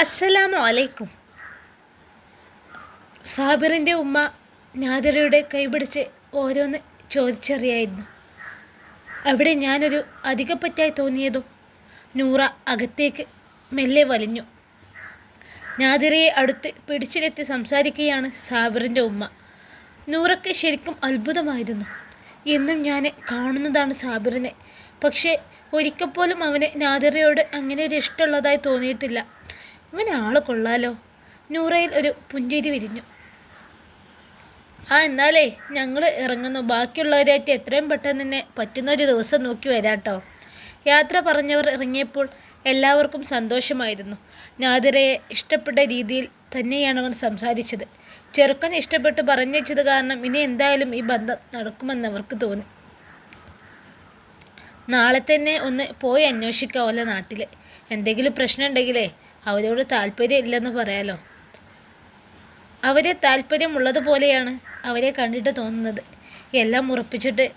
അസ്സലാമു അലൈക്കും. സാബിറിന്റെ ഉമ്മ നാദിറയുടെ കൈപിടിച്ച് ഓരോന്ന് ചോദിച്ചറിയായിരുന്നു. അവിടെ ഞാനൊരു അധികപ്പറ്റായി തോന്നിയതും നൂറ അകത്തേക്ക് മെല്ലെ വലിഞ്ഞു. നാദിരയെ അടുത്ത് പിടിച്ചിലെത്തി സംസാരിക്കുകയാണ് സാബിറിന്റെ ഉമ്മ. നൂറയ്ക്ക് ശരിക്കും അത്ഭുതമായിരുന്നു. എന്നും ഞാൻ കാണുന്നതാണ് സാബിറിനെ. പക്ഷേ ഒരിക്കൽ പോലും അവന് നാദിറയോട് അങ്ങനെ ഒരു ഇഷ്ടമുള്ളതായി തോന്നിയിട്ടില്ല. ഇവൻ ആൾ കൊള്ളാലോ. നൂറയിൽ ഒരു പുഞ്ചിരി വിരിഞ്ഞു. ആ എന്നാലേ ഞങ്ങൾ ഇറങ്ങുന്നു. ബാക്കിയുള്ളവരായിട്ട് എത്രയും പെട്ടെന്ന് തന്നെ പറ്റുന്ന ഒരു ദിവസം നോക്കി വരാട്ടോ. യാത്ര പറഞ്ഞവർ ഇറങ്ങിയപ്പോൾ എല്ലാവർക്കും സന്തോഷമായിരുന്നു. നാദിരയെ ഇഷ്ടപ്പെട്ട രീതിയിൽ തന്നെയാണ് അവൻ സംസാരിച്ചത്. ചെറുക്കൻ ഇഷ്ടപ്പെട്ട് പറഞ്ഞത് കാരണം ഇനി എന്തായാലും ഈ ബന്ധം നടക്കുമെന്ന് അവർക്ക് തോന്നി. നാളെ തന്നെ ഒന്ന് പോയി അന്വേഷിക്കാവല്ലോ നാട്ടിൽ എന്തെങ്കിലും പ്രശ്നം ഉണ്ടെങ്കിലേ അവരോട് താല്പര്യം ഇല്ലെന്ന് പറയാലോ? അവരെ താല്പര്യമുള്ളതുപോലെയാണ് അവരെ കണ്ടിട്ട് തോന്നുന്നത്. എല്ലാം ഉറപ്പിച്ചിട്ട്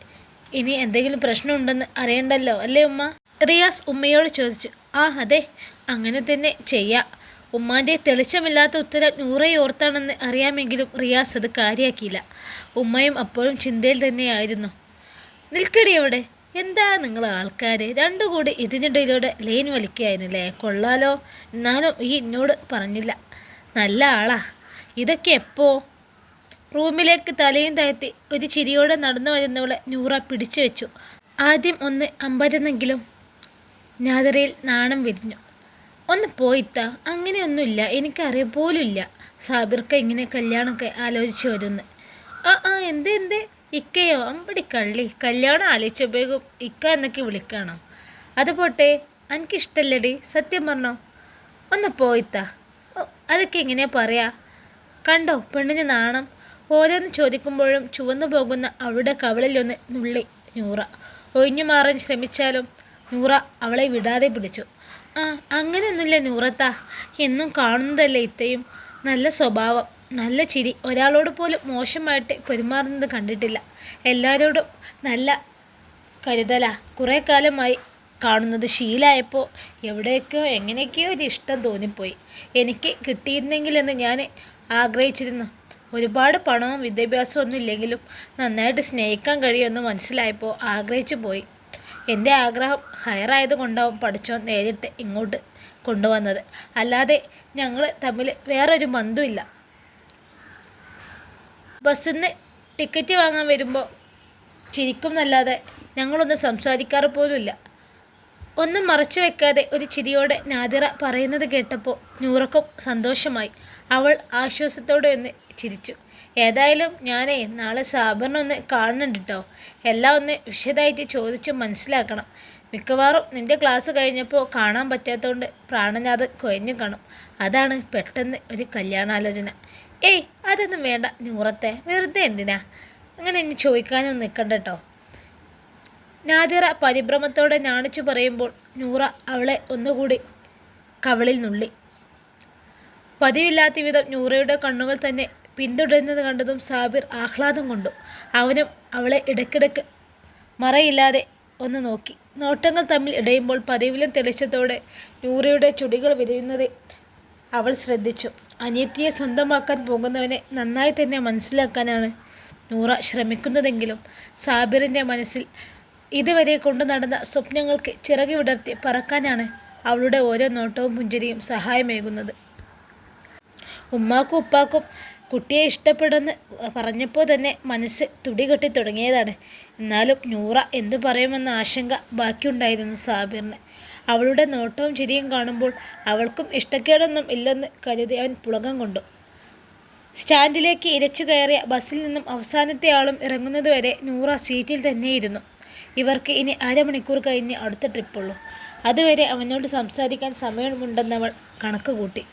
ഇനി എന്തെങ്കിലും പ്രശ്നമുണ്ടെന്ന് അറിയണ്ടല്ലോ അല്ലേ ഉമ്മ? റിയാസ് ഉമ്മയോട് ചോദിച്ചു. ആ അതെ അങ്ങനെ തന്നെ ചെയ്യാം. ഉമ്മാന്റെ തെളിച്ചമില്ലാത്ത ഉത്തരം നൂറെ ഓർത്താണെന്ന് അറിയാമെങ്കിലും റിയാസ് അത് കാര്യമാക്കിയില്ല ഉമ്മയും അപ്പോഴും ചിന്തയിൽ തന്നെയായിരുന്നു. നിൽക്കടി അവിടെ. എന്താ നിങ്ങൾ ആൾക്കാർ രണ്ടു കൂടി ഇതിനിടയിലൂടെ ലൈൻ വലിക്കുകയായിരുന്നില്ലേ കൊള്ളാലോ. എന്നാലും ഈ എന്നോട് പറഞ്ഞില്ല. നല്ല ആളാ. ഇതൊക്കെ എപ്പോ? റൂമിലേക്ക് തലയും താഴ്ത്തി ഒരു ചിരിയോടെ നടന്നു വരുന്നവളെ നൂറ പിടിച്ചു വെച്ചു. ആദ്യം ഒന്ന് അമ്പരുന്നെങ്കിലും ഞാതറയിൽ നാണം വിരിഞ്ഞു. ഒന്ന് പോയിത്താ. അങ്ങനെയൊന്നുമില്ല. എനിക്കറിയ പോലുമില്ല. സാബിർക്ക ഇങ്ങനെ കല്യാണമൊക്കെ ആലോചിച്ച് വരുന്നു. ആ ആ എന്തേ എന്തേ? ഇക്കയോ? അമ്പടി കള്ളി. കല്യാണം ആലോചിച്ചപ്പോഴേക്കും ഇക്ക എന്നൊക്കെ വിളിക്കണോ? അത് പോട്ടെ. എനിക്കിഷ്ടല്ലടി സത്യം പറഞ്ഞോ? ഒന്ന് പോയിത്താ. അതൊക്കെ എങ്ങനെയാ പറയാ? കണ്ടോ? പെണ്ണിന് നാണം. ഓരോന്ന് ചോദിക്കുമ്പോഴും ചുവന്നു പോകുന്ന അവളുടെ കവളിലൊന്ന് നുള്ളി നൂറ. ഒഴിഞ്ഞു മാറാൻ ശ്രമിച്ചാലും നൂറ അവളെ വിടാതെ പിടിച്ചു. ആ അങ്ങനെയൊന്നുമില്ല നൂറത്താ. എന്നും കാണുന്നതല്ലേ ഇത്തയും നല്ല സ്വഭാവം. നല്ല ചിരി. ഒരാളോട് പോലും മോശമായിട്ട് പെരുമാറുന്നത് കണ്ടിട്ടില്ല. എല്ലാവരോടും നല്ല കരുതല. കുറേ കാലമായി കാണുന്നത് ശീലമായപ്പോൾ എവിടെയൊക്കെയോ എങ്ങനെയൊക്കെയോ ഒരു ഇഷ്ടം തോന്നിപ്പോയി. എനിക്ക് കിട്ടിയിരുന്നെങ്കിലെന്ന് ഞാൻ ആഗ്രഹിച്ചിരുന്നു. ഒരുപാട് പണവും വിദ്യാഭ്യാസവും ഒന്നും ഇല്ലെങ്കിലും നന്നായിട്ട് സ്നേഹിക്കാൻ കഴിയുമെന്ന് മനസ്സിലായപ്പോൾ ആഗ്രഹിച്ചു പോയി. എന്റെ ആഗ്രഹം ഹയറായത് കൊണ്ടാവും പഠിച്ചോ നേരിട്ട് ഇങ്ങോട്ട് കൊണ്ടുവന്നത്. അല്ലാതെ ഞങ്ങൾ തമ്മിൽ വേറൊരു ബന്ധമില്ല ബസ്സിൽ നിന്ന് ടിക്കറ്റ് വാങ്ങാൻ വരുമ്പോൾ ചിരിക്കും എന്നല്ലാതെ ഞങ്ങളൊന്നും സംസാരിക്കാറ് പോലുമില്ല. ഒന്നും മറച്ചു വെക്കാതെ ഒരു ചിരിയോടെ നാദിറ പറയുന്നത് കേട്ടപ്പോൾ നൂറക്കും സന്തോഷമായി. അവൾ ആശ്വാസത്തോടെ ഒന്ന് ചിരിച്ചു. ഏതായാലും ഞാനേ നാളെ സാബറിനൊന്ന് കാണുന്നുണ്ട് കേട്ടോ എല്ലാം ഒന്ന് വിശദമായിട്ട് ചോദിച്ച് മനസ്സിലാക്കണം. മിക്കവാറും നിന്റെ ക്ലാസ് കഴിഞ്ഞപ്പോൾ കാണാൻ പറ്റാത്തതുകൊണ്ട് പ്രാണനാഥ് കൊയഞ്ഞു കാണും. അതാണ് പെട്ടെന്ന് ഒരു കല്യാണാലോചന. ഏയ് അതൊന്നും വേണ്ട. നൂറത്തെ വെറുതെ എന്തിനാ? അങ്ങനെ ഇനി ചോദിക്കാനൊന്നും നിൽക്കണ്ട കേട്ടോ നാദിറ പരിഭ്രമത്തോടെ നാണിച്ചു പറയുമ്പോൾ നൂറ അവളെ ഒന്നുകൂടി കവളിൽ നുള്ളി. പതിവില്ലാത്ത വിധം നൂറയുടെ കണ്ണുകൾ തന്നെ പിന്തുടരുന്നത് കണ്ടതും സാബിർ ആഹ്ലാദം കൊണ്ടു. അവനും അവളെ ഇടയ്ക്കിടയ്ക്ക് മറയില്ലാതെ ഒന്ന് നോക്കി. നോട്ടങ്ങൾ തമ്മിൽ ഇടയുമ്പോൾ പതിവിലും തെളിച്ചതോടെ നൂറയുടെ ചുടികൾ വിരിയുന്നത് അവൾ ശ്രദ്ധിച്ചു. അനിയത്തിയെ സ്വന്തമാക്കാൻ പോകുന്നവനെ നന്നായി തന്നെ മനസ്സിലാക്കാനാണ് നൂറ ശ്രമിക്കുന്നതെങ്കിലും സാബിറിന്റെ മനസ്സിൽ ഇതുവരെ കൊണ്ടു നടന്ന സ്വപ്നങ്ങൾക്ക് ചിറകി വിടർത്തി പറക്കാനാണ് അവളുടെ ഓരോ നോട്ടവും പുഞ്ചിരിയും സഹായമേകുന്നത്. ഉമ്മാക്കും ഉപ്പാക്കും കുട്ടിയെ ഇഷ്ടപ്പെടുമെന്ന് പറഞ്ഞപ്പോൾ തന്നെ മനസ്സ് തുടികെട്ടി തുടങ്ങിയതാണ്. എന്നാലും നൂറ എന്തു പറയുമെന്ന ആശങ്ക ബാക്കിയുണ്ടായിരുന്നു സാബിറിന്. അവളുടെ നോട്ടവും ചിരിയും കാണുമ്പോൾ അവൾക്കും ഇഷ്ടക്കേടൊന്നും ഇല്ലെന്ന് കരുതി അവൻ പുളകം കൊണ്ടു. സ്റ്റാൻഡിലേക്ക് ഇരച്ചു കയറിയ ബസ്സിൽ നിന്നും അവസാനത്തെ ആളും ഇറങ്ങുന്നതുവരെ നൂറ സീറ്റിൽ തന്നെയിരുന്നു. ഇവർക്ക് ഇനി അരമണിക്കൂർ കഴിഞ്ഞ് അടുത്ത ട്രിപ്പുള്ളൂ. അതുവരെ അവനോട് സംസാരിക്കാൻ സമയമുണ്ടെന്നവൾ കണക്ക് കൂട്ടി.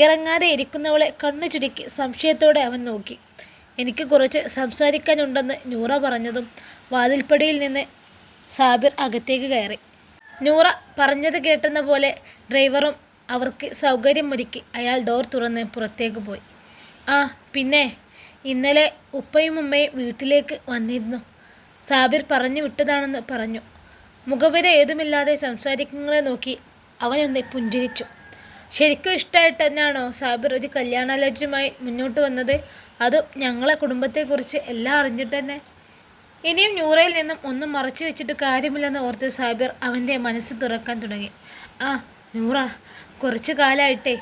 ഇറങ്ങാതെ ഇരിക്കുന്നവളെ കണ്ണു ചുരുക്കി സംശയത്തോടെ അവൻ നോക്കി. എനിക്ക് കുറച്ച് സംസാരിക്കാനുണ്ടെന്ന് നൂറ പറഞ്ഞതും വാതിൽപ്പടിയിൽ നിന്ന് സാബിർ അകത്തേക്ക് കയറി. നൂറ പറഞ്ഞത് കേട്ടെന്ന പോലെ ഡ്രൈവറും അവർക്ക് സൗകര്യമൊരുക്കി അയാൾ ഡോർ തുറന്ന് പുറത്തേക്ക് പോയി. ആ പിന്നെ ഇന്നലെ ഉപ്പയും ഉമ്മയും വീട്ടിലേക്ക് വന്നിരുന്നു. സാബിർ പറഞ്ഞു വിട്ടതാണെന്ന് പറഞ്ഞു. മുഖവര ഏതുമില്ലാതെ സംസാരിക്കുന്നതിനെ നോക്കി അവനൊന്ന് പുഞ്ചിരിച്ചു. ശരിക്കും ഇഷ്ടമായിട്ട് തന്നെയാണോ സാബിർ ഒരു കല്യാണാലോചനയുമായി മുന്നോട്ട് വന്നത്? അതും ഞങ്ങളെ കുടുംബത്തെക്കുറിച്ച് എല്ലാം അറിഞ്ഞിട്ട് തന്നെ. ഇനിയും ന്യൂറയിൽ നിന്നും ഒന്നും മറച്ചു വെച്ചിട്ട് കാര്യമില്ലെന്ന് ഓർത്ത് സാബിർ അവന്റെ മനസ്സ് തുറക്കാൻ തുടങ്ങി. ആ നൂറ കുറച്ച് കാലമായിട്ടേ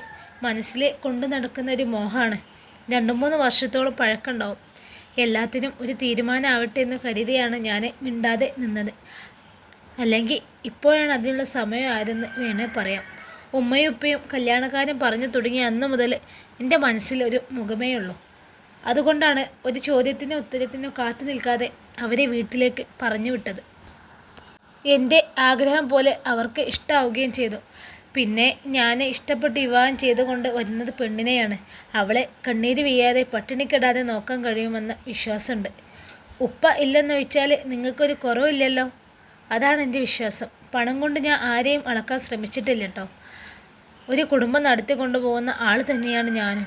മനസ്സിൽ കൊണ്ടു നടക്കുന്ന ഒരു മോഹമാണ് രണ്ടു മൂന്ന് വർഷത്തോളം പഴക്കമുണ്ടാവും. എല്ലാത്തിനും ഒരു തീരുമാനമാവട്ടെ എന്ന് കരുതിയാണ് ഞാൻ മിണ്ടാതെ നിന്നത്. അല്ലെങ്കിൽ ഇപ്പോഴാണ് അതിനുള്ള സമയമായതെന്ന് വേണേ പറയാം. ഉമ്മയും ഉപ്പയും കല്യാണക്കാരും പറഞ്ഞു തുടങ്ങിയ അന്ന് മുതൽ എന്റെ മനസ്സിൽ ഒരു മുഖമേ ഉള്ളൂ അതുകൊണ്ടാണ് ഒരു ചോദ്യത്തിനോ ഉത്തരത്തിനോ കാത്തു നിൽക്കാതെ അവരെ വീട്ടിലേക്ക് പറഞ്ഞു വിട്ടത്. എന്റെ ആഗ്രഹം പോലെ അവർക്ക് ഇഷ്ടമാവുകയും ചെയ്തു. പിന്നെ ഞാൻ ഇഷ്ടപ്പെട്ട് വിവാഹം ചെയ്തുകൊണ്ട് വരുന്നത് പെണ്ണിനെയാണ്. അവളെ കണ്ണീര് വീയാതെ പട്ടിണിക്കിടാതെ നോക്കാൻ കഴിയുമെന്ന വിശ്വാസമുണ്ട്. ഉപ്പ ഇല്ലെന്ന് വെച്ചാൽ നിങ്ങൾക്കൊരു കുറവില്ലല്ലോ അതാണ് എന്റെ വിശ്വാസം. പണം കൊണ്ട് ഞാൻ ആരെയും അളക്കാൻ ശ്രമിച്ചിട്ടില്ല കേട്ടോ ഒരു കുടുംബം നടത്തി കൊണ്ടുപോകുന്ന ആൾ തന്നെയാണ് ഞാനും.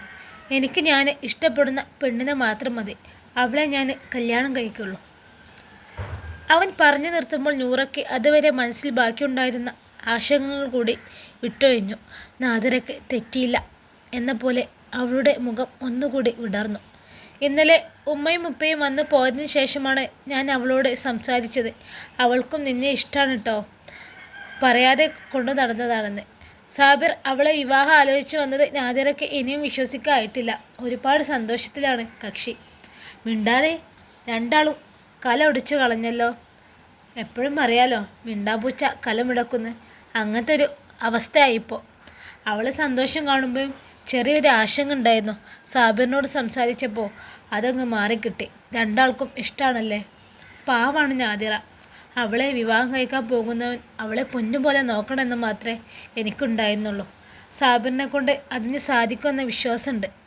എനിക്ക് ഞാൻ ഇഷ്ടപ്പെടുന്ന പെണ്ണിനെ മാത്രം മതി. അവളെ ഞാൻ കല്യാണം കഴിക്കുള്ളൂ. അവൻ പറഞ്ഞു നിർത്തുമ്പോൾ നൂറയ്ക്ക് അതുവരെ മനസ്സിൽ ബാക്കിയുണ്ടായിരുന്ന ആശങ്കകൾ കൂടി വിട്ടൊഴിഞ്ഞു. നാദരക്ക് തെറ്റിയില്ല എന്ന പോലെ അവളുടെ മുഖം ഒന്നുകൂടി വിടർന്നു. ഇന്നലെ ഉമ്മയും ഉപ്പയും വന്ന് പോയതിനു ശേഷമാണ് ഞാൻ അവളോട് സംസാരിച്ചത്. അവൾക്കും നിന്നെ ഇഷ്ടമാണ് കേട്ടോ പറയാതെ കൊണ്ടു നടന്നതാണെന്ന്. സാബിർ അവളെ വിവാഹം ആലോചിച്ച് വന്നത് നാദിറയ്ക്ക് ഇനിയും വിശ്വസിക്കായിട്ടില്ല. ഒരുപാട് സന്തോഷത്തിലാണ് കക്ഷി. മിണ്ടാതെ രണ്ടാളും കല ഒടിച്ചു കളഞ്ഞല്ലോ. എപ്പോഴും അറിയാലോ മിണ്ടാപൂച്ച കലമിടക്കുന്നു അങ്ങനത്തെ ഒരു അവസ്ഥയായിപ്പോൾ അവളെ സന്തോഷം കാണുമ്പോഴും ചെറിയൊരു ആശങ്ക ഉണ്ടായിരുന്നു. സാബിറിനോട് സംസാരിച്ചപ്പോൾ അതങ്ങ് മാറിക്കിട്ടി. രണ്ടാൾക്കും ഇഷ്ടമാണല്ലേ പാവാണ് ഞാതിറ. അവളെ വിവാഹം കഴിക്കാൻ പോകുന്നവൻ അവളെ പൊന്നുപോലെ നോക്കണമെന്ന് മാത്രമേ എനിക്കുണ്ടായിരുന്നുള്ളൂ. സാബിറിനെ കൊണ്ട് അതിന് സാധിക്കുമെന്ന വിശ്വാസമുണ്ട്.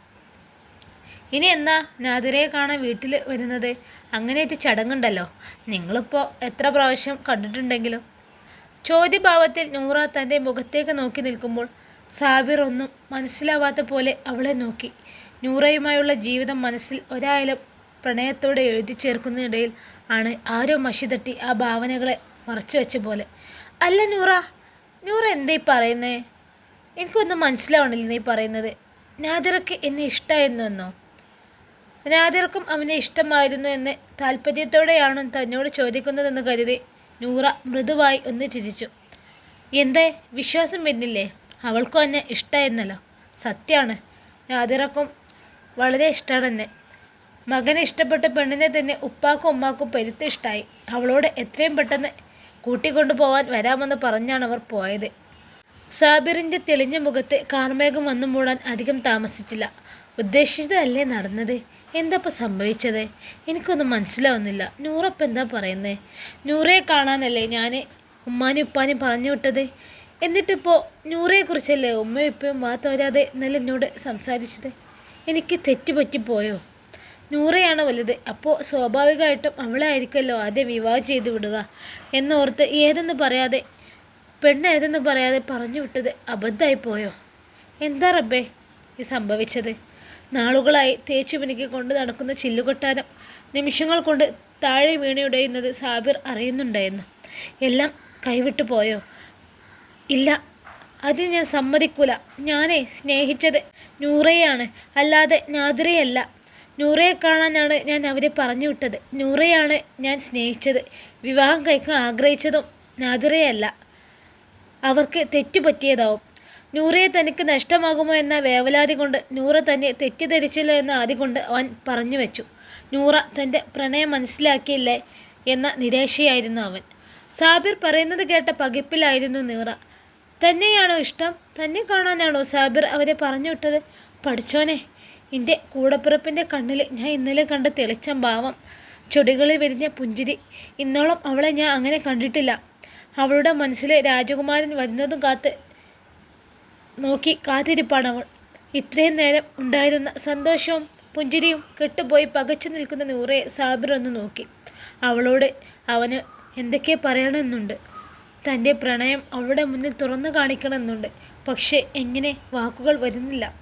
ഇനി എന്നാ നാദിരയെ കാണാൻ വീട്ടിൽ വരുന്നത്? അങ്ങനെയൊരു ചടങ്ങുണ്ടല്ലോ. നിങ്ങളിപ്പോൾ എത്ര പ്രാവശ്യം കണ്ടിട്ടുണ്ടെങ്കിലും? ചോദ്യഭാവത്തിൽ നൂറ തന്റെ മുഖത്തേക്ക് നോക്കി നിൽക്കുമ്പോൾ സാബിർ ഒന്നും മനസ്സിലാവാത്ത പോലെ അവളെ നോക്കി. നൂറയുമായുള്ള ജീവിതം മനസ്സിൽ ഒരായാലും പ്രണയത്തോടെ എഴുതി ചേർക്കുന്നതിനിടയിൽ ആണ് ആരോ മഷി തട്ടി ആ ഭാവനകളെ മറച്ചു വെച്ച പോലെ. അല്ല നൂറ നൂറ എന്തേ പറയുന്നേ? എനിക്കൊന്നും മനസ്സിലാവണില്ല നീ പറയുന്നത്. നാദിറക്ക് എന്നെ ഇഷ്ടമായിരുന്നു എന്നോ നാദിർക്കും അവനെ ഇഷ്ടമായിരുന്നു എന്ന് താല്പര്യത്തോടെയാണ് തന്നോട് ചോദിക്കുന്നതെന്ന് കരുതി നൂറ മൃദുവായി ഒന്ന് ചിരിച്ചു. എന്തേ? വിശ്വാസം വരുന്നില്ലേ? അവൾക്കും എന്നെ ഇഷ്ടമായിരുന്നല്ലോ സത്യമാണ് നാദിറക്കും വളരെ ഇഷ്ടമാണ് എന്നെ മകനെ ഇഷ്ടപ്പെട്ട പെണ്ണിനെ തന്നെ ഉപ്പാക്കും ഉമ്മാക്കും പെരുത്ത് ഇഷ്ടമായി അവളോട് എത്രയും പെട്ടെന്ന് കൂട്ടിക്കൊണ്ടു പോവാൻ വരാമെന്ന് പറഞ്ഞാണ് അവർ പോയത്. സാബിറിന്റെ തെളിഞ്ഞ മുഖത്ത് കാർമേഘം വന്നു മൂടാൻ അധികം താമസിച്ചില്ല. ഉദ്ദേശിച്ചതല്ലേ നടന്നത്? എന്താപ്പോൾ സംഭവിച്ചത്? എനിക്കൊന്നും മനസ്സിലാവുന്നില്ല. നൂറപ്പം എന്താ പറയുന്നത് നൂറെ കാണാനല്ലേ ഞാൻ ഉമ്മാനും ഉപ്പാനും പറഞ്ഞു വിട്ടത്? എന്നിട്ടിപ്പോൾ നൂറയെക്കുറിച്ചല്ലേ ഉമ്മയും ഉപ്പയും വാ തോരാതെ ഇന്നലെ എന്നോട് സംസാരിച്ചത്? എനിക്ക് തെറ്റുപറ്റിപ്പോയോ നൂറയാണ് വലുത്? അപ്പോൾ സ്വാഭാവികമായിട്ടും അവളായിരിക്കുമല്ലോ ആദ്യം വിവാഹം ചെയ്തു വിടുക എന്നോർത്ത് ഏതെന്ന് പറയാതെ പെണ്ണ് ഏതെന്ന് പറയാതെ പറഞ്ഞു വിട്ടത് അബദ്ധമായി പോയോ? എന്താ റബ്ബേ ഈ സംഭവിച്ചത്? നാളുകളായി തേച്ചു മിനുക്കി കൊണ്ട് നടക്കുന്ന ചില്ലുകൊട്ടാരം നിമിഷങ്ങൾ കൊണ്ട് താഴെ വീണയുടയുന്നത് സാബിർ അറിയുന്നുണ്ടായിരുന്നു. എല്ലാം കൈവിട്ടു പോയോ? ഇല്ല അത് ഞാൻ സമ്മതിക്കൂല. ഞാനേ സ്നേഹിച്ചത് നൂറയാണ് അല്ലാതെ നാദിറയല്ല നൂറയെ കാണാനാണ് ഞാൻ അവരെ പറഞ്ഞു വിട്ടത് നൂറയാണ് ഞാൻ സ്നേഹിച്ചത്. വിവാഹം കഴിക്കാൻ ആഗ്രഹിച്ചതും നാദിറയല്ല അവർക്ക് തെറ്റുപറ്റിയതാവും. നൂറയെ തനിക്ക് നഷ്ടമാകുമോ എന്ന വേവലാതി കൊണ്ട് നൂറ തന്നെ തെറ്റിദ്ധരിച്ചല്ലോ എന്ന ആദ്യ കൊണ്ട് അവൻ പറഞ്ഞു വെച്ചു. നൂറ തന്റെ പ്രണയം മനസ്സിലാക്കിയില്ലേ എന്ന നിരാശയായിരുന്നു അവൻ. സാബിർ പറയുന്നത് കേട്ട പകിപ്പിലായിരുന്നു നൂറ. തന്നെയാണോ ഇഷ്ടം? തന്നെ കാണാനാണോ സാബിർ അവരെ പറഞ്ഞു വിട്ടത്? പഠിച്ചോനെ എന്റെ കൂടപ്പിറപ്പിന്റെ കണ്ണിൽ ഞാൻ ഇന്നലെ കണ്ട തെളിച്ചം ഭാവം ചൊടികളിൽ വിരിഞ്ഞ പുഞ്ചിരി ഇന്നോളം അവളെ ഞാൻ അങ്ങനെ കണ്ടിട്ടില്ല. അവളുടെ മനസ്സിൽ രാജകുമാരൻ വരുന്നതും കാത്ത് നോക്കി കാത്തിരിപ്പാണവൾ ഇത്രയും നേരം ഉണ്ടായിരുന്ന സന്തോഷവും പുഞ്ചിരിയും കെട്ടുപോയി പകച്ചു നിൽക്കുന്ന നൂറയെ സാബിർ ഒന്ന് നോക്കി. അവളോട് അവന് എന്തൊക്കെ പറയണമെന്നുണ്ട്? തന്റെ പ്രണയം അവളുടെ മുന്നിൽ തുറന്നു കാണിക്കണമെന്നുണ്ട്. പക്ഷേ എങ്ങനെ വാക്കുകൾ വരുന്നില്ല.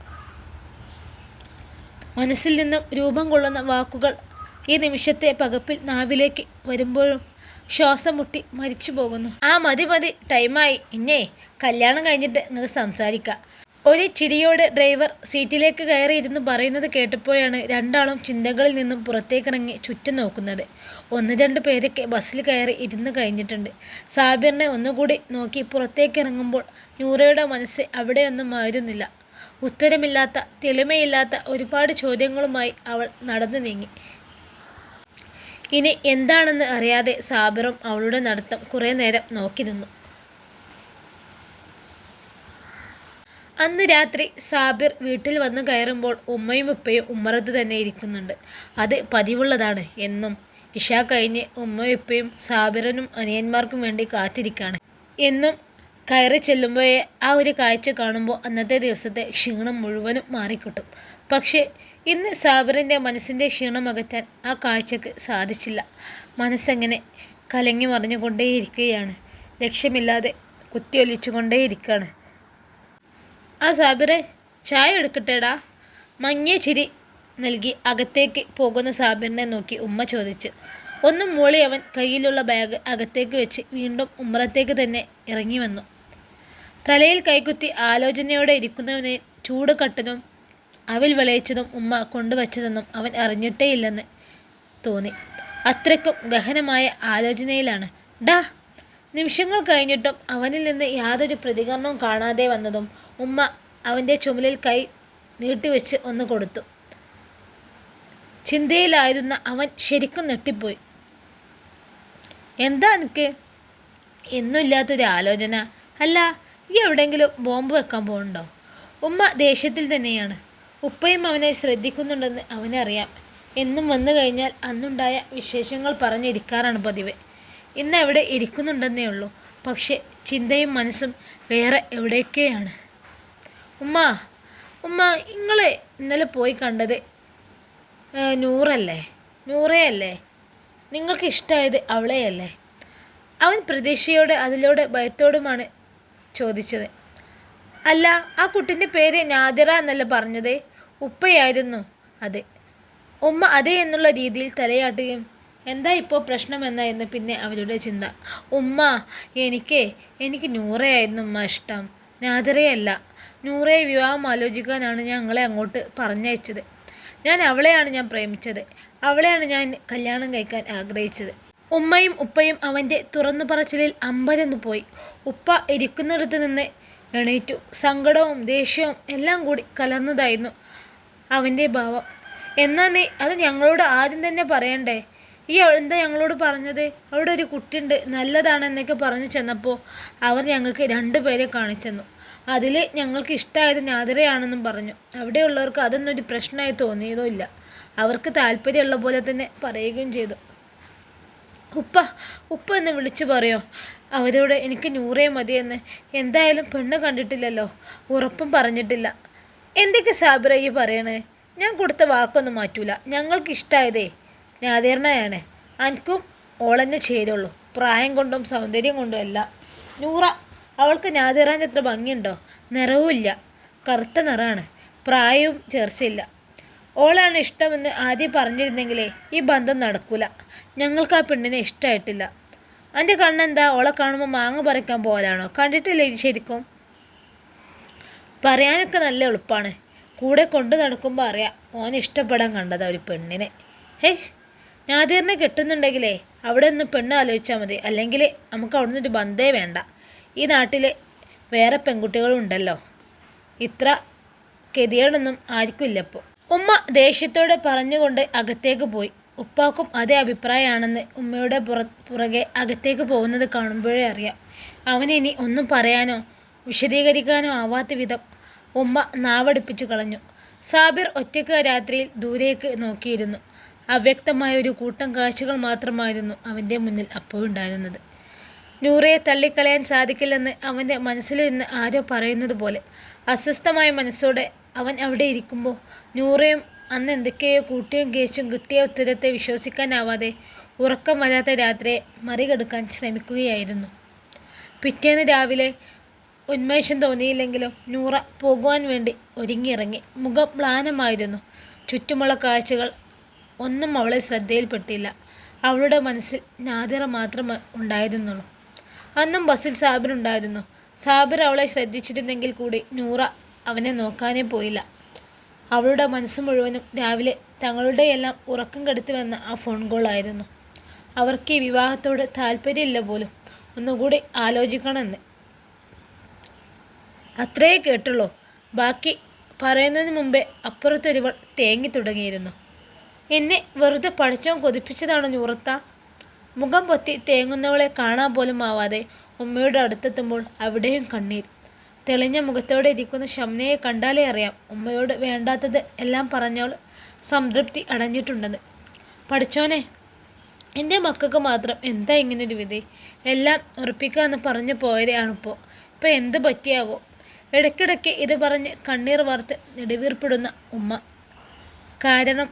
മനസ്സിൽ നിന്നും രൂപം കൊള്ളുന്ന വാക്കുകൾ ഈ നിമിഷത്തെ പകപ്പിൽ നാവിലേക്ക് വരുമ്പോഴും ശ്വാസം മുട്ടി മരിച്ചു പോകുന്നു. ആ മതി മതി ടൈമായി. ഇന്നേ കല്യാണം കഴിഞ്ഞിട്ട് നിങ്ങൾക്ക് സംസാരിക്കാം. ഒരു ചിരിയോട് ഡ്രൈവർ സീറ്റിലേക്ക് കയറി ഇരുന്ന് പറയുന്നത് കേട്ടപ്പോഴാണ് രണ്ടാളും ചിന്തകളിൽ നിന്നും പുറത്തേക്കിറങ്ങി ചുറ്റും നോക്കുന്നത്. ഒന്ന് രണ്ട് പേരൊക്കെ ബസ്സിൽ കയറി ഇരുന്ന് കഴിഞ്ഞിട്ടുണ്ട്. സാബിറിനെ ഒന്നുകൂടി നോക്കി പുറത്തേക്ക് ഇറങ്ങുമ്പോൾ നൂറയുടെ മനസ്സ് അവിടെയൊന്നും ആയിരുന്നില്ല. ഉത്തരമില്ലാത്ത തെളിമയില്ലാത്ത ഒരുപാട് ചോദ്യങ്ങളുമായി അവൾ നടന്നു നീങ്ങി. ഇനി എന്താണെന്ന് അറിയാതെ സാബിറും അവളുടെ നടത്തം കുറേ നേരം നോക്കി നിന്നു. അന്ന് രാത്രി സാബിർ വീട്ടിൽ വന്ന് കയറുമ്പോൾ ഉമ്മയും ഉപ്പയും ഉമ്മറത്ത് തന്നെ ഇരിക്കുന്നുണ്ട്. അത് പതിവുള്ളതാണ് എന്നും ഇഷ കഴിഞ്ഞ് ഉമ്മയും ഉപ്പയും സാബിറിനും അനിയന്മാർക്കും വേണ്ടി കാത്തിരിക്കുകയാണ് എന്നും കയറി ചെല്ലുമ്പോഴേ ആ ഒരു കാഴ്ച കാണുമ്പോൾ അന്നത്തെ ദിവസത്തെ ക്ഷീണം മുഴുവനും മാറിക്കിട്ടും. പക്ഷേ ഇന്ന് സാബിറിന്റെ മനസ്സിന്റെ ക്ഷീണം അകറ്റാൻ ആ കാഴ്ചക്ക് സാധിച്ചില്ല. മനസ്സെങ്ങനെ കലങ്ങി മറിഞ്ഞുകൊണ്ടേയിരിക്കുകയാണ്. ലക്ഷ്യമില്ലാതെ കുത്തിയൊലിച്ചുകൊണ്ടേയിരിക്കുകയാണ്. ആ സാബിറെ ചായ എടുക്കട്ടേടാ. മങ്ങിയ ചിരി നൽകി അകത്തേക്ക് പോകുന്ന സാബിറിനെ നോക്കി ഉമ്മ ചോദിച്ചു. ഒന്നും മൂളി അവൻ കയ്യിലുള്ള ബാഗ് അകത്തേക്ക് വെച്ച് വീണ്ടും ഉമ്മറത്തേക്ക് തന്നെ ഇറങ്ങി വന്നു. തലയിൽ കൈകുത്തി ആലോചനയോടെ ഇരിക്കുന്നവനെ ചൂട് കട്ടതും അവിൽ വിളയിച്ചതും ഉമ്മ കൊണ്ടുവച്ചതെന്നും അവൻ അറിഞ്ഞിട്ടേയില്ലെന്ന് തോന്നി. അത്രയ്ക്കും ഗഹനമായ ആലോചനയിലാണ്. ഡാ നിമിഷങ്ങൾ കഴിഞ്ഞിട്ടും അവനിൽ നിന്ന് യാതൊരു പ്രതികരണവും കാണാതെ വന്നതും ഉമ്മ അവന്റെ ചുമലിൽ കൈ നീട്ടിവെച്ച് ഒന്ന് കൊടുത്തു. ചിന്തയിലായിരുന്ന അവൻ ശരിക്കും നെട്ടിപ്പോയി എന്താ എനിക്ക് എന്നുമില്ലാത്തൊരു ആലോചന. അല്ല ഈ എവിടെയെങ്കിലും ബോംബ് വെക്കാൻ പോകുന്നുണ്ടോ? ഉമ്മ ദേഷ്യത്തിൽ തന്നെയാണ്. ഉപ്പയും അവനെ ശ്രദ്ധിക്കുന്നുണ്ടെന്ന് അവനറിയാം. എന്നും വന്നു കഴിഞ്ഞാൽ അന്നുണ്ടായ വിശേഷങ്ങൾ പറഞ്ഞിരിക്കാറാണ് പതിവ്. ഇന്ന് അവിടെ ഇരിക്കുന്നുണ്ടെന്നേ ഉള്ളൂ. പക്ഷെ ചിന്തയും മനസ്സും വേറെ എവിടെയൊക്കെയാണ് ഉമ്മ ഉമ്മ നിങ്ങൾ ഇന്നലെ പോയി കണ്ടത് നൂറല്ലേ? നൂറയല്ലേ? നിങ്ങൾക്ക് ഇഷ്ടമായത് അവളെയല്ലേ? അവൻ പ്രതീക്ഷയോടെ അതിലൂടെ ഭയത്തോടുമാണ് ചോദിച്ചത്. അല്ല ആ കുട്ടിന്റെ പേര് നാദിറ എന്നല്ല പറഞ്ഞത്? ഉപ്പയായിരുന്നു. അതെ. ഉമ്മ അതെ എന്നുള്ള രീതിയിൽ തലയാട്ടുകയും എന്താ ഇപ്പോൾ പ്രശ്നമെന്നായിരുന്നു പിന്നെ അവരുടെ ചിന്ത. ഉമ്മ എനിക്ക് എനിക്ക് നൂറയായിരുന്നു ഉമ്മ ഇഷ്ടം. നാദിറയല്ല. നൂറയെ വിവാഹം ആലോചിക്കാനാണ് ഞങ്ങളെ അങ്ങോട്ട് പറഞ്ഞയച്ചത്. ഞാൻ അവളെയാണ് ഞാൻ പ്രേമിച്ചത്. അവളെയാണ് ഞാൻ കല്യാണം കഴിക്കാൻ ആഗ്രഹിച്ചത്. ഉമ്മയും ഉപ്പയും അവന്റെ തുറന്നു പറച്ചിലിൽ അമ്പരന്ന് പോയി ഉപ്പ ഇരിക്കുന്നിടത്ത് നിന്ന് എണീറ്റു. സങ്കടവും ദേഷ്യവും എല്ലാം കൂടി കലർന്നതായിരുന്നു അവന്റെ ഭാവം. എന്നാ നീ അത് ഞങ്ങളോട് ആദ്യം തന്നെ പറയണ്ടേ? ഈ എന്താ ഞങ്ങളോട് പറഞ്ഞത്? അവിടെ ഒരു കുട്ടിയുണ്ട് നല്ലതാണെന്നൊക്കെ പറഞ്ഞു ചെന്നപ്പോൾ അവർ ഞങ്ങൾക്ക് രണ്ടുപേരെ കാണിച്ചെന്നു. അതിൽ ഞങ്ങൾക്ക് ഇഷ്ടമായത് ഞാതിരയാണെന്നും പറഞ്ഞു. അവിടെയുള്ളവർക്ക് അതൊന്നും ഒരു പ്രശ്നമായി തോന്നിയതോ ഇല്ല. അവർക്ക് താല്പര്യമുള്ള പോലെ തന്നെ പറയുകയും ചെയ്തു. ഉപ്പ ഉപ്പ എന്ന് വിളിച്ചു പറയോ? അവരോട് എനിക്ക് നൂറേ മതിയെന്ന് എന്തായാലും പെണ്ണ് കണ്ടിട്ടില്ലല്ലോ. ഉറപ്പും പറഞ്ഞിട്ടില്ല. എന്തൊക്കെ സാബിറയ്യ പറയണേ? ഞാൻ കൊടുത്ത വാക്കൊന്നും മാറ്റൂല. ഞങ്ങൾക്ക് ഇഷ്ടമായതേ ഞാതീർണയാണ്. എനിക്കും ഓളന്നെ ചെയ്തോളൂ. പ്രായം കൊണ്ടും സൗന്ദര്യം കൊണ്ടും അല്ല. നൂറ അവൾക്ക് ഞാതീറാന്റെ അത്ര ഭംഗിയുണ്ടോ? നിറവുമില്ല. കറുത്ത നിറമാണ് പ്രായവും ചേർച്ചയില്ല. ഓളാണ് ഇഷ്ടമെന്ന് ആദ്യം പറഞ്ഞിരുന്നെങ്കിലേ ഈ ബന്ധം നടക്കൂല. ഞങ്ങൾക്ക് ആ പെണ്ണിനെ ഇഷ്ടമായിട്ടില്ല എന്റെ കണ്ണെന്താ? ഓളെ കാണുമ്പോൾ മാങ്ങ പറിക്കാൻ പോലാണോ കണ്ടിട്ടില്ലേ ശരിക്കും? പറയാനൊക്കെ നല്ല എളുപ്പമാണ് കൂടെ കൊണ്ടു നടക്കുമ്പോൾ അറിയാം ഓൻ ഇഷ്ടപ്പെടാൻ കണ്ടതാ ഒരു പെണ്ണിനെ. ഹേയ് നാദീറിനെ കെട്ടുന്നുണ്ടെങ്കിലേ അവിടെ ഒന്ന് പെണ്ണ് ആലോചിച്ചാൽ മതി. അല്ലെങ്കിൽ നമുക്ക് അവിടെ നിന്നൊരു ബന്ധേ വേണ്ട. ഈ നാട്ടിൽ വേറെ പെൺകുട്ടികളും ഉണ്ടല്ലോ. ഇത്ര ഗതികേടൊന്നും ആർക്കും ഇല്ലപ്പോൾ ഉമ്മ ദേഷ്യത്തോടെ പറഞ്ഞുകൊണ്ട് അകത്തേക്ക് പോയി. ഉപ്പാക്കും അതേ അഭിപ്രായമാണെന്ന് ഉമ്മയുടെ പുറ പുറകെ അകത്തേക്ക് പോകുന്നത് കാണുമ്പോഴേ അറിയാം. അവനിനി ഒന്നും പറയാനോ വിശദീകരിക്കാനോ ആവാത്ത വിധം ഉമ്മ നാവടിപ്പിച്ചു കളഞ്ഞു. സാബിർ ഒറ്റയ്ക്ക് രാത്രിയിൽ ദൂരേക്ക് നോക്കിയിരുന്നു. അവ്യക്തമായ ഒരു കൂട്ടം കാഴ്ചകൾ മാത്രമായിരുന്നു അവന്റെ മുന്നിൽ അപ്പോഴുണ്ടായിരുന്നത്. നൂറയെ തള്ളിക്കളയാൻ സാധിക്കില്ലെന്ന് അവന്റെ മനസ്സിലിരുന്ന് ആരോ പറയുന്നത് പോലെ അസ്വസ്ഥമായ മനസ്സോടെ അവൻ അവിടെ ഇരിക്കുമ്പോൾ നൂറയും അന്ന് എന്തൊക്കെയോ കൂട്ടിയും കേച്ചും കിട്ടിയ ഉത്തരത്തെ വിശ്വസിക്കാനാവാതെ ഉറക്കം വരാത്ത രാത്രിയെ മറികടക്കാൻ ശ്രമിക്കുകയായിരുന്നു. പിറ്റേന്ന് രാവിലെ ഉന്മേഷം തോന്നിയില്ലെങ്കിലും നൂറ പോകുവാൻ വേണ്ടി ഒരുങ്ങിയിറങ്ങി. മുഖം മ്ലാനമായിരുന്നു. ചുറ്റുമുള്ള കാഴ്ചകൾ ഒന്നും അവളെ ശ്രദ്ധയിൽപ്പെട്ടില്ല. അവളുടെ മനസ്സിൽ നാദിറ മാത്രം ഉണ്ടായിരുന്നുള്ളൂ. അന്നും ബസ്സിൽ സാബിനുണ്ടായിരുന്നു. സാബിർ അവളെ ശ്രദ്ധിച്ചിരുന്നെങ്കിൽ കൂടി നൂറ അവനെ നോക്കാനേ പോയില്ല. അവളുടെ മനസ്സ് മുഴുവനും രാവിലെ തങ്ങളുടെ എല്ലാം ഉറക്കം കെടുത്തി വന്ന ആ ഫോൺ കോളായിരുന്നു അവർക്ക് ഈ വിവാഹത്തോട് താല്പര്യമില്ല പോലും. ഒന്നുകൂടി ആലോചിക്കണമെന്ന്. അത്രയേ കേട്ടുള്ളൂ. ബാക്കി പറയുന്നതിന് മുമ്പേ അപ്പുറത്തൊരുവൾ തേങ്ങി തുടങ്ങിയിരുന്നു. എന്നെ വെറുതെ പഠിച്ചവൻ കൊതിപ്പിച്ചതാണോ ഞൂറത്ത മുഖം പൊത്തി തേങ്ങുന്നവളെ കാണാൻ പോലും ആവാതെ ഉമ്മയുടെ അടുത്തെത്തുമ്പോൾ അവിടെയും കണ്ണീർ. തെളിഞ്ഞ മുഖത്തോടെ ഇരിക്കുന്ന ഷംനയെ കണ്ടാലേ അറിയാം ഉമ്മയോട് വേണ്ടാത്തത് എല്ലാം പറഞ്ഞവൾ സംതൃപ്തി അടഞ്ഞിട്ടുണ്ടെന്ന്. പഠിച്ചോനെ എന്റെ മക്കൾക്ക് മാത്രം എന്താ ഇങ്ങനൊരു വിധി? എല്ലാം ഉറപ്പിക്കാമെന്ന് പറഞ്ഞു പോയതാണിപ്പോൾ ഇപ്പോൾ എന്ത് പറ്റിയാവോ? ഇടയ്ക്കിടയ്ക്ക് ഇത് പറഞ്ഞ് കണ്ണീർ വാർത്ത് നെടുവീർപ്പിടുന്ന ഉമ്മ. കാരണം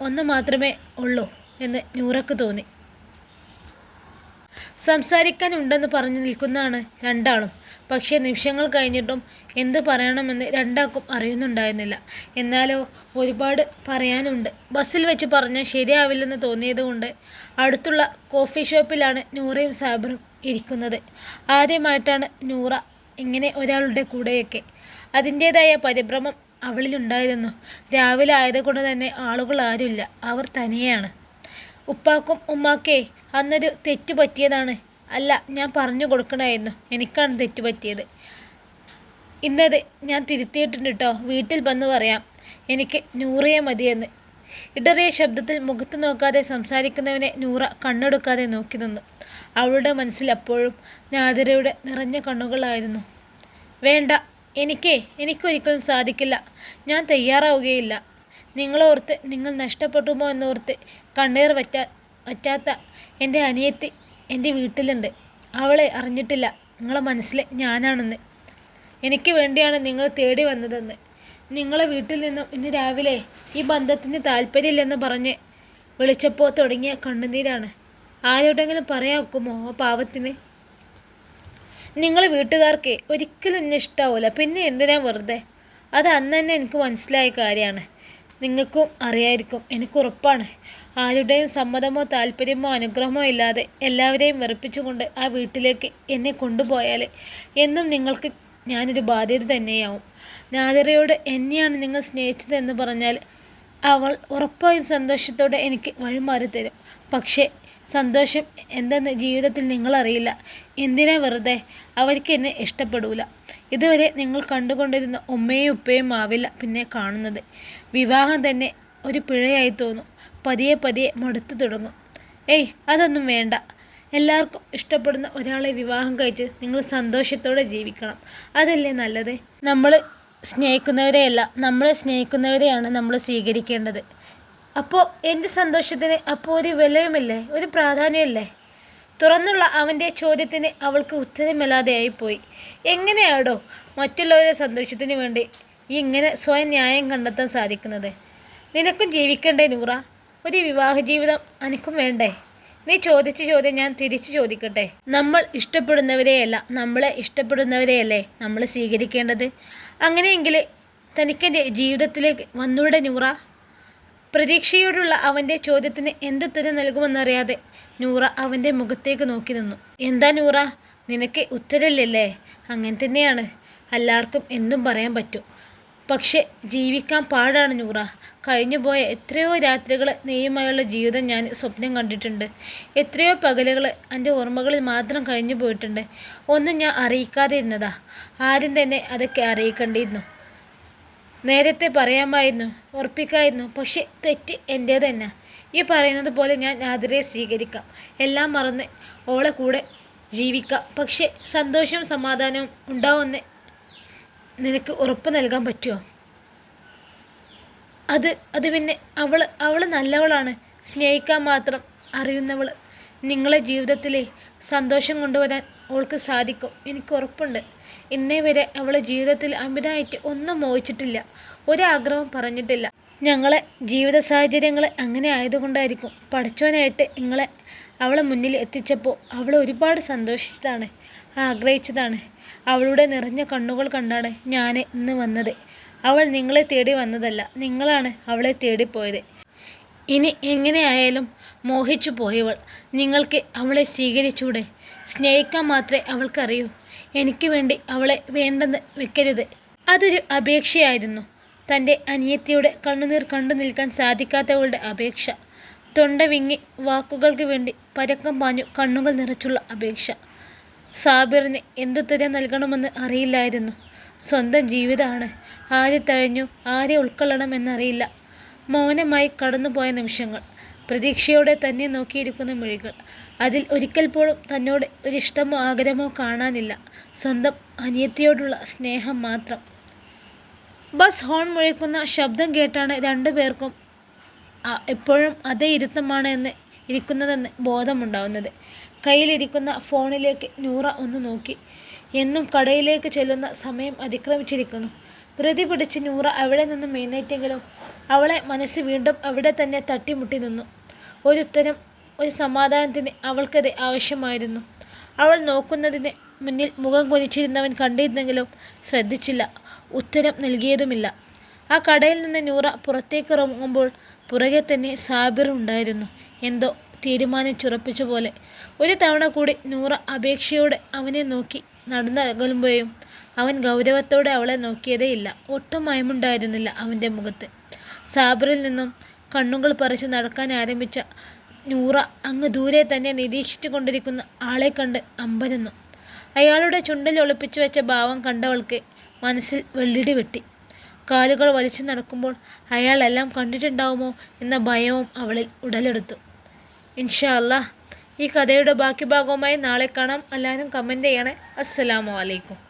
ഒന്ന് മാത്രമേ ഉള്ളൂ എന്ന് നൂറക്ക് തോന്നി. സംസാരിക്കാനുണ്ടെന്ന് പറഞ്ഞു നിൽക്കുന്നതാണ് രണ്ടാളും. പക്ഷേ നിമിഷങ്ങൾ കഴിഞ്ഞിട്ടും എന്ത് പറയണമെന്ന് രണ്ടാൾക്കും അറിയുന്നുണ്ടായിരുന്നില്ല. എന്നാലോ ഒരുപാട് പറയാനുണ്ട്. ബസ്സിൽ വെച്ച് പറഞ്ഞാൽ ശരിയാവില്ലെന്ന് തോന്നിയതുകൊണ്ട് അടുത്തുള്ള കോഫി ഷോപ്പിലാണ് നൂറയും സാബറും ഇരിക്കുന്നത്. ആദ്യമായിട്ടാണ് നൂറ ഇങ്ങനെ ഒരാളുടെ കൂടെയൊക്കെ. അതിന്റേതായ പരിഭ്രമം അവളിലുണ്ടായിരുന്നു. രാവിലെ ആയതുകൊണ്ട് തന്നെ ആളുകൾ ആരുമില്ല. അവർ തനിയാണ് ഉപ്പാക്കും ഉമ്മാക്കേ അന്നൊരു തെറ്റു പറ്റിയതാണ്. അല്ല ഞാൻ പറഞ്ഞു കൊടുക്കണമായിരുന്നു എനിക്കാണ് തെറ്റുപറ്റിയത് ഇന്നത് ഞാൻ തിരുത്തിയിട്ടുണ്ട് കേട്ടോ വീട്ടിൽ വന്ന് പറയാം. എനിക്ക് നൂറയെ മതിയെന്ന്. ഇടറിയ ശബ്ദത്തിൽ മുഖത്ത് നോക്കാതെ സംസാരിക്കുന്നവനെ നൂറ കണ്ണെടുക്കാതെ നോക്കി നിന്നു. അവളുടെ മനസ്സിൽ അപ്പോഴും നാദരയുടെ നിറഞ്ഞ കണ്ണുകളായിരുന്നു. വേണ്ട എനിക്കേ എനിക്കൊരിക്കലും സാധിക്കില്ല. ഞാൻ തയ്യാറാവുകയില്ല. നിങ്ങളോർത്ത് നിങ്ങൾ നഷ്ടപ്പെട്ടുമോ എന്നോർത്ത് കണ്ണീർ വറ്റാ വറ്റാത്ത എന്റെ അനിയത്തി എന്റെ വീട്ടിലുണ്ട്. അവളെ അറിഞ്ഞിട്ടില്ല. നിങ്ങളെ മനസ്സിൽ ഞാനാണെന്ന്. എനിക്ക് വേണ്ടിയാണ് നിങ്ങൾ തേടി വന്നതെന്ന്. നിങ്ങളെ വീട്ടിൽ നിന്നും ഇന്ന് രാവിലെ ഈ ബന്ധത്തിന് താല്പര്യമില്ലെന്ന് പറഞ്ഞ് വിളിച്ചപ്പോൾ തുടങ്ങിയ കണ്ണുനീരാണ്. ആരോടെങ്കിലും പറയാക്കുമോ ആ പാവത്തിന്? നിങ്ങൾ വീട്ടുകാർക്ക് ഒരിക്കലും എന്നെ ഇഷ്ടാവില്ല പിന്നെ എന്തിനാ വെറുതെ? അത് അന്ന് തന്നെ എനിക്ക് മനസ്സിലായ കാര്യമാണ്. നിങ്ങൾക്കും അറിയായിരിക്കും. എനിക്ക് ഉറപ്പാണ്. ആരുടെയും സമ്മതമോ താല്പര്യമോ അനുഗ്രഹമോ ഇല്ലാതെ എല്ലാവരെയും വെറുപ്പിച്ചുകൊണ്ട് ആ വീട്ടിലേക്ക് എന്നെ കൊണ്ടുപോയാൽ എന്നും നിങ്ങൾക്ക് ഞാനൊരു ബാധ്യത തന്നെയാവും. നാദിറയോട് എന്നെയാണ് നിങ്ങൾ സ്നേഹിച്ചതെന്ന് പറഞ്ഞാൽ അവൾ ഉറപ്പായും സന്തോഷത്തോടെ എനിക്ക് വഴിമാറി തരും. പക്ഷേ സന്തോഷം എന്തെന്ന് ജീവിതത്തിൽ നിങ്ങളറിയില്ല എന്തിനാ വെറുതെ? അവർക്ക് എന്നെ ഇഷ്ടപ്പെടൂല. ഇതുവരെ നിങ്ങൾ കണ്ടുകൊണ്ടിരുന്ന ഉമ്മയും ഉപ്പയും ആവില്ല പിന്നെ കാണുന്നത്. വിവാഹം തന്നെ ഒരു പിഴയായി തോന്നും. പതിയെ പതിയെ മടുത്തു തുടങ്ങും. ഏയ് അതൊന്നും വേണ്ട. എല്ലാവർക്കും ഇഷ്ടപ്പെടുന്ന ഒരാളെ വിവാഹം കഴിച്ച് നിങ്ങൾ സന്തോഷത്തോടെ ജീവിക്കണം. അതല്ലേ നല്ലത്? നമ്മൾ സ്നേഹിക്കുന്നവരെയല്ല നമ്മളെ സ്നേഹിക്കുന്നവരെയാണ് നമ്മൾ സ്വീകരിക്കേണ്ടത്. അപ്പോൾ എന്റെ സന്തോഷത്തിന് അപ്പോൾ ഒരു വിലയുമില്ലേ? ഒരു പ്രാധാന്യമില്ലേ? തുറന്നുള്ള അവന്റെ ചോദ്യത്തിന് അവൾക്ക് ഉത്തരമില്ലാതെ ആയിപ്പോയി. എങ്ങനെയാടോ മറ്റുള്ളവരുടെ സന്തോഷത്തിന് വേണ്ടി ഇങ്ങനെ സ്വയം ന്യായം കണ്ടെത്താൻ സാധിക്കുന്നത്? നിനക്കും ജീവിക്കണ്ടേ നൂറ? ഒരു വിവാഹ ജീവിതം എനിക്കും വേണ്ടേ? നീ ചോദിച്ച ചോദ്യം ഞാൻ തിരിച്ചു ചോദിക്കട്ടെ. നമ്മൾ ഇഷ്ടപ്പെടുന്നവരെയല്ല നമ്മളെ ഇഷ്ടപ്പെടുന്നവരെയല്ലേ നമ്മൾ സ്വീകരിക്കേണ്ടത്? അങ്ങനെയെങ്കിൽ തനിക്കെന്റെ ജീവിതത്തിലേക്ക് വന്നൂടെ നൂറ? പ്രതീക്ഷയോടുള്ള അവന്റെ ചോദ്യത്തിന് എന്തുത്തരം നൽകുമെന്നറിയാതെ നൂറ അവന്റെ മുഖത്തേക്ക് നോക്കി നിന്നു. എന്താ നൂറ? നിനക്ക് ഉത്തരമില്ലല്ലേ? അങ്ങനെ തന്നെയാണ് എല്ലാവർക്കും എന്തും പറയാൻ പറ്റും. പക്ഷെ ജീവിക്കാൻ പാടാണ് നൂറ. കഴിഞ്ഞു പോയ എത്രയോ രാത്രികൾ നീയുമായുള്ള ജീവിതം ഞാൻ സ്വപ്നം കണ്ടിട്ടുണ്ട്. എത്രയോ പകലുകൾ എന്റെ ഓർമ്മകളിൽ മാത്രം കഴിഞ്ഞു പോയിട്ടുണ്ട്. ഒന്നും ഞാൻ അറിയിക്കാതെ ഇരുന്നതാ. ആരും തന്നെ അതൊക്കെ അറിയിക്കേണ്ടിയിരുന്നു നേരത്തെ പറയാമായിരുന്നു ഉറപ്പിക്കായിരുന്നു പക്ഷേ തെറ്റ് എന്റേത് തന്നെ. ഈ പറയുന്നത് പോലെ ഞാൻ ആതിരയെ സ്വീകരിക്കാം. എല്ലാം മറന്ന് ഓളെ കൂടെ ജീവിക്കാം. പക്ഷേ സന്തോഷവും സമാധാനവും ഉണ്ടാവുമെന്ന് നിനക്ക് ഉറപ്പ് നൽകാൻ പറ്റുമോ അത് അത് പിന്നെ അവൾ അവൾ നല്ലവളാണ്. സ്നേഹിക്കാൻ മാത്രം അറിയുന്നവൾ നിങ്ങളെ ജീവിതത്തിലെ സന്തോഷം കൊണ്ടുവരാൻ അവൾക്ക് സാധിക്കും. എനിക്ക് ഉറപ്പുണ്ട്. ഇന്നേ വരെ അവളെ ജീവിതത്തിൽ അമിതമായിട്ട് ഒന്നും മോഹിച്ചിട്ടില്ല. ഒരാഗ്രഹവും പറഞ്ഞിട്ടില്ല. ഞങ്ങളെ ജീവിത സാഹചര്യങ്ങൾ അങ്ങനെ ആയതുകൊണ്ടായിരിക്കും. പഠിച്ചവനായിട്ട് നിങ്ങളെ അവളെ മുന്നിൽ എത്തിച്ചപ്പോൾ അവൾ ഒരുപാട് സന്തോഷിച്ചതാണ്. ആഗ്രഹിച്ചതാണ്. അവളുടെ നിറഞ്ഞ കണ്ണുകൾ കണ്ടാണ് ഞാൻ ഇന്ന് വന്നത്. അവൾ നിങ്ങളെ തേടി വന്നതല്ല നിങ്ങളാണ് അവളെ തേടിപ്പോയത്. ഇനി എങ്ങനെയായാലും മോഹിച്ചു പോയവൾ. നിങ്ങൾക്ക് അവളെ സ്വീകരിച്ചൂടെ സ്നേഹിക്കാൻ മാത്രമേ അവൾക്കറിയൂ. എനിക്ക് വേണ്ടി അവളെ വേണ്ടെന്ന് വെക്കരുത്. അതൊരു അപേക്ഷയായിരുന്നു. തന്റെ അനിയത്തിയുടെ കണ്ണുനീർ കണ്ടു നിൽക്കാൻ സാധിക്കാത്തവളുടെ അപേക്ഷ. തൊണ്ട വിങ്ങി വാക്കുകൾക്ക് വേണ്ടി പരക്കം പാഞ്ഞു കണ്ണുകൾ നിറച്ചുള്ള അപേക്ഷ. സാബിറിന് എന്തുത്തരം നൽകണമെന്ന് അറിയില്ലായിരുന്നു. സ്വന്തം ജീവിതമാണ്. ആരെ തഴഞ്ഞു ആരെ ഉൾക്കൊള്ളണമെന്നറിയില്ല. മൗനമായി കടന്നുപോയ നിമിഷങ്ങൾ. പ്രതീക്ഷയോടെ തന്നെ നോക്കിയിരിക്കുന്ന മിഴികൾ. അതിൽ ഒരിക്കൽ പോലും തന്നോട് ഒരിഷ്ടമോ ആഗ്രഹമോ കാണാനില്ല. സ്വന്തം അനിയത്തിയോടുള്ള സ്നേഹം മാത്രം. ബസ് ഹോൺ മുഴക്കുന്ന ശബ്ദം കേട്ടാണ് രണ്ടുപേർക്കും പേർക്കും എപ്പോഴും അതേ ഇരുത്തമാണ് എന്ന് ഇരിക്കുന്നതെന്ന് ബോധമുണ്ടാവുന്നത്. കയ്യിലിരിക്കുന്ന ഫോണിലേക്ക് നൂറ ഒന്ന് നോക്കി. എന്നും കടയിലേക്ക് ചെല്ലുന്ന സമയം അതിക്രമിച്ചിരിക്കുന്നു. ധൃതി പിടിച്ച് നൂറ അവിടെ നിന്നും എഴുന്നേറ്റെങ്കിലും അവളെ മനസ്സ് വീണ്ടും അവിടെ തന്നെ തട്ടിമുട്ടി നിന്നു. ഒരു ഉത്തരം ഒരു സമാധാനത്തിന് അവൾക്കത് ആവശ്യമായിരുന്നു. അവൾ നോക്കുന്നതിന് മുന്നിൽ മുഖം കുനിച്ചിരുന്നവൻ കണ്ടിരുന്നെങ്കിലും ശ്രദ്ധിച്ചില്ല. ഉത്തരം നൽകിയതുമില്ല. ആ കടയിൽ നിന്ന് നൂറ പുറത്തേക്ക് ഇറങ്ങുമ്പോൾ പുറകെ തന്നെ സാബിർ ഉണ്ടായിരുന്നു എന്തോ തീരുമാനിച്ചുറപ്പിച്ച പോലെ. ഒരു തവണ കൂടി നൂറ അപേക്ഷയോടെ അവനെ നോക്കി നടന്നകലുമ്പോഴും അവൻ ഗൗരവത്തോടെ അവളെ നോക്കിയതേയില്ല. ഒട്ടും മയമുണ്ടായിരുന്നില്ല അവന്റെ മുഖത്ത്. സാബറിൽ നിന്നും കണ്ണുകൾ പറിച്ച് നടക്കാൻ ആരംഭിച്ച നൂറ അങ്ങ് ദൂരെ തന്നെ നിരീക്ഷിച്ചു കൊണ്ടിരിക്കുന്ന ആളെ കണ്ട് അമ്പരന്നു. അയാളുടെ ചുണ്ടിൽ ഒളിപ്പിച്ചു വെച്ച ഭാവം കണ്ടവൾക്ക് മനസ്സിൽ വെള്ളിടി വെട്ടി. കാലുകൾ വലിച്ചു നടക്കുമ്പോൾ അയാളെല്ലാം കണ്ടിട്ടുണ്ടാവുമോ എന്ന ഭയവും അവളിൽ ഉടലെടുത്തു. ഇൻഷാ അല്ലാ ഈ കഥയുടെ ബാക്കി ഭാഗവുമായി നാളെ കാണാം. എല്ലാവരും കമന്റ് ചെയ്യണേ. അസ്സലാമു അലൈക്കും.